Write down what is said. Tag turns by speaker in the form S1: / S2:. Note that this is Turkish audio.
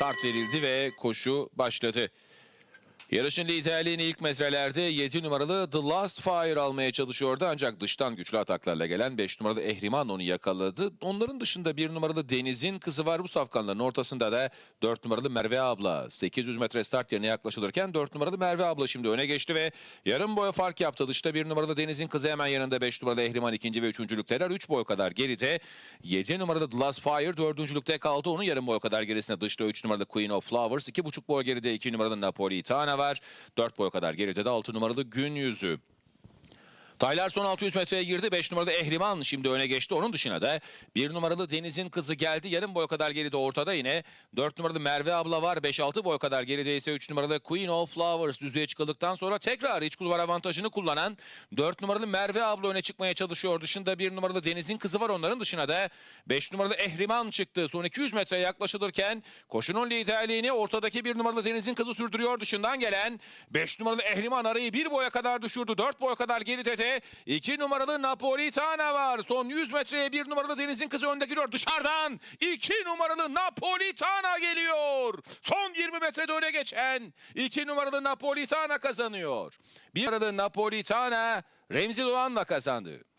S1: start verildi ve koşu başladı. Yarışın liderliğini ilk metrelerde 7 numaralı The Last Fire almaya çalışıyordu ancak dıştan güçlü ataklarla gelen 5 numaralı Ehriman onu yakaladı. Onların dışında 1 numaralı Deniz'in kızı var bu safkanların ortasında da 4 numaralı Merve abla. 800 metre start yerine yaklaşılırken 4 numaralı Merve abla şimdi öne geçti ve yarım boya fark yaptı. Dışta 1 numaralı Deniz'in kızı hemen yanında 5 numaralı Ehriman ikinci ve üçüncülükteler. 3 boy kadar geride. 7 numaralı The Last Fire dördüncülükte kaldı. Onun yarım boy kadar gerisinde dışta 3 numaralı Queen of Flowers. 2,5 boy geride 2 numaralı Napolitana var. 4 boy kadar geride de 6 numaralı Gün Yüzü. Taylar son 600 metreye girdi. 5 numaralı Ehriman şimdi öne geçti. Onun dışına da 1 numaralı Deniz'in kızı geldi. Yarım boy kadar geride ortada yine. 4 numaralı Merve abla var. 5-6 boy kadar geride ise 3 numaralı Queen of Flowers düzlüğe çıkıldıktan sonra tekrar iç kulvar avantajını kullanan 4 numaralı Merve abla öne çıkmaya çalışıyor. Dışında 1 numaralı Deniz'in kızı var. Onların dışına da 5 numaralı Ehriman çıktı. Son 200 metreye yaklaşılırken koşunun liderliğini ortadaki 1 numaralı Deniz'in kızı sürdürüyor. Dışından gelen 5 numaralı Ehriman arayı 1 boya kadar düşürdü. 4 boy kadar geride de 2 numaralı Napolitana var. Son 100 metreye 1 numaralı Deniz'in kızı önde giriyor. Dışarıdan 2 numaralı Napolitana geliyor. Son 20 metrede öne geçen 2 numaralı Napolitana kazanıyor. 1 numaralı Napolitana Remzi Doğan'la kazandı.